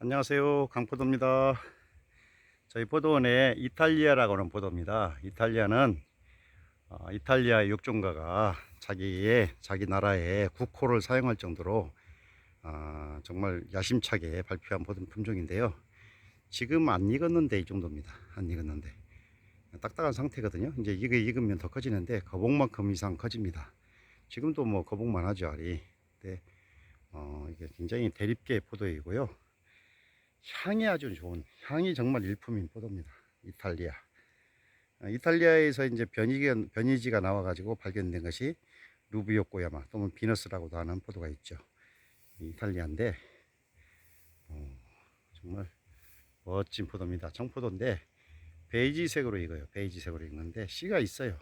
안녕하세요. 강포도입니다. 저희 포도원에 이탈리아라고 하는 포도입니다. 이탈리아는 어, 이탈리아 육종가가 자기의 자기 나라의 국호를 사용할 정도로 어, 정말 야심차게 발표한 포도 품종인데요. 지금 안 익었는데 이 정도입니다. 안 익었는데 딱딱한 상태거든요. 이제 이게 익으면 더 커지는데 거복만큼 이상 커집니다. 지금도 뭐 거복만 하죠 알이. 근데 어, 이게 굉장히 대립계 포도이고요. 향이 아주 좋은 향이 정말 일품인 포도입니다. 이탈리아. 아, 이탈리아에서 이제 변이가, 변이지가 나와가지고 발견된 것이 루비오 꼬야마 또는 비너스라고도 하는 포도가 있죠. 이 이탈리아인데 어, 정말 멋진 포도입니다. 청포도인데 베이지색으로 익어요. 베이지색으로 익는데 씨가 있어요.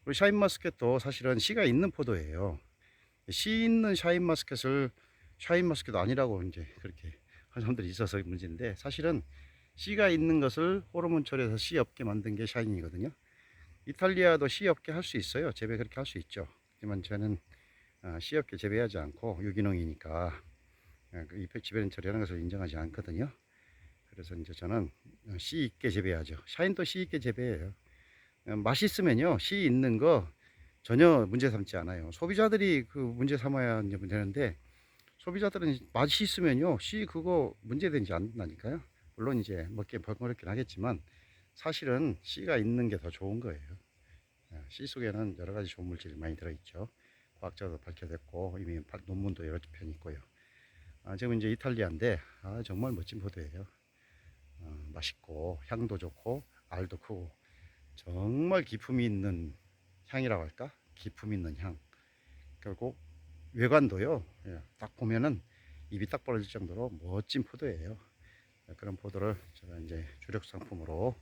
그리고 샤인머스켓도 사실은 씨가 있는 포도예요. 씨 있는 샤인머스켓을 샤인머스켓 아니라고 이제 그렇게 한 사람들이 있어서 문제인데 사실은 씨가 있는 것을 호르몬 처리해서 씨 없게 만든 게 샤인이거든요. 이탈리아도 씨 없게 할 수 있어요. 재배 그렇게 할 수 있죠. 하지만 저는 아, 씨 없게 재배하지 않고 유기농이니까 아, 그 잎에 지배는 처리하는 것을 인정하지 않거든요. 그래서 이제 저는 씨 있게 재배하죠. 샤인도 씨 있게 재배해요. 어, 맛있으면요, 씨 있는 거 전혀 문제 삼지 않아요. 소비자들이 그 문제 삼아야 되는데 소비자들은 맛이 있으면요, 씨 그거 문제되지 않는다니까요. 물론 이제 먹기에 번거롭긴 하겠지만 사실은 씨가 있는 게 더 좋은 거예요. 예, 씨 속에는 여러 가지 좋은 물질이 많이 들어있죠. 과학자도 밝혀졌고 이미 발- 논문도 여러 편 있고요. 아, 지금 이제 이탈리아인데 아, 정말 멋진 포도예요. 어, 맛있고 향도 좋고 알도 크고 정말 기품이 있는 향이라고 할까? 기품 있는 향. 결국 외관도요. 예, 딱 보면은 입이 딱 벌어질 정도로 멋진 포도예요. 예, 그런 포도를 제가 이제 주력 상품으로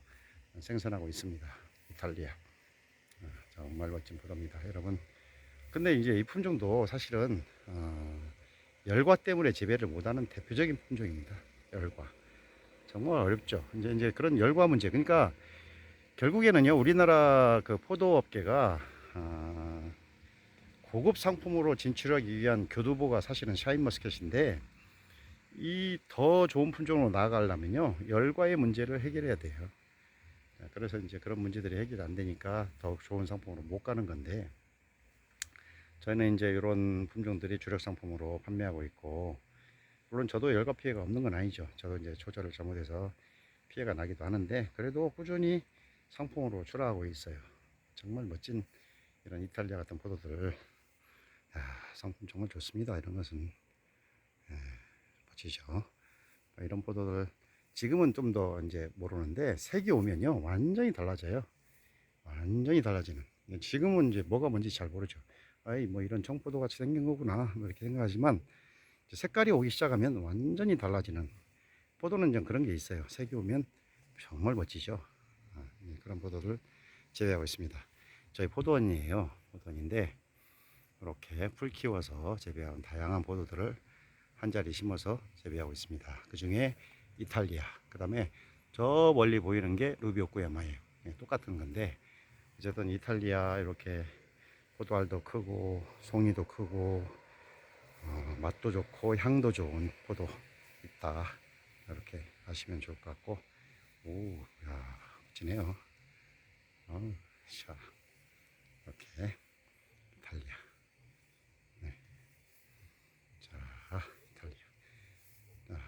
생산하고 있습니다. 이탈리아. 어, 정말 멋진 포도입니다. 여러분. 근데 이제 이 품종도 사실은 어, 열과 때문에 재배를 못하는 대표적인 품종입니다. 열과. 정말 어렵죠. 이제 이제 그런 열과 문제. 그러니까 결국에는요, 우리나라 그 포도 업계가 아, 고급 상품으로 진출하기 위한 교두보가 사실은 샤인머스켓인데 이 더 좋은 품종으로 나아가려면요, 열과의 문제를 해결해야 돼요. 자, 그래서 이제 그런 문제들이 해결 안 되니까 더욱 좋은 상품으로 못 가는 건데 저희는 이제 이런 품종들이 주력 상품으로 판매하고 있고 물론 저도 열과 피해가 없는 건 아니죠. 저도 이제 조절을 잘못해서 피해가 나기도 하는데 그래도 꾸준히 상품으로 출하하고 있어요. 정말 멋진 이런 이탈리아 같은 포도들 야, 상품 정말 좋습니다. 이런 것은 예, 멋지죠. 이런 포도들 지금은 좀 더 이제 모르는데 색이 오면요 완전히 달라져요. 완전히 달라지는. 지금은 이제 뭐가 뭔지 잘 모르죠. 아이 뭐 이런 청포도 같이 생긴 거구나 뭐 이렇게 생각하지만 색깔이 오기 시작하면 완전히 달라지는 포도는 좀 그런 게 있어요. 색이 오면 정말 멋지죠. 아, 예, 그런 포도를 재배하고 있습니다. 저희 포도원이에요. 포도원인데 이렇게 풀 키워서 재배한 다양한 포도들을 한 자리 심어서 재배하고 있습니다. 그 중에 이탈리아, 그 다음에 저 멀리 보이는 게 루비오꾸야마예요. 예, 똑같은 건데 어쨌든 이탈리아 이렇게 포도알도 크고 송이도 크고 어, 맛도 좋고 향도 좋은 포도 있다. 이렇게 하시면 좋을 것 같고 오, 야, 멋지네요. 어, 자, 이렇게 이탈리아. 네. 자, 이탈리아. 아,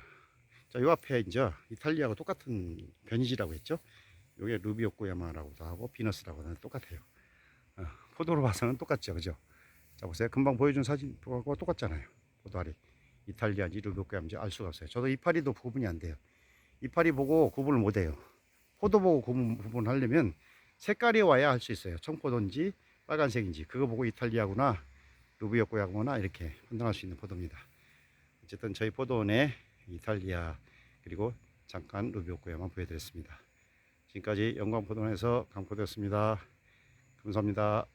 자, 요 앞에 이제 이탈리아하고 똑같은 변이지라고 했죠. 요게 루비오꾸야마라고도 하고 비너스라고 하는 똑같아요. 어, 포도로 봐서는 똑같죠, 그죠? 자 보세요. 금방 보여준 사진하고 똑같잖아요. 포도알이 이탈리아인지 루비오꾸야인지 알 수가 없어요. 저도 이파리도 구분이 안 돼요. 이파리 보고 구분을 못 해요. 포도 보고 구분, 구분하려면 색깔이 와야 할 수 있어요. 청포도인지 빨간색인지 그거 보고 이탈리아구나 루비오꾸야구나 이렇게 판단할 수 있는 포도입니다. 어쨌든 저희 포도원에 이탈리아 그리고 잠깐 루비오꾸야만 보여드렸습니다. 지금까지 영광포도원에서 강포도였습니다. 감사합니다.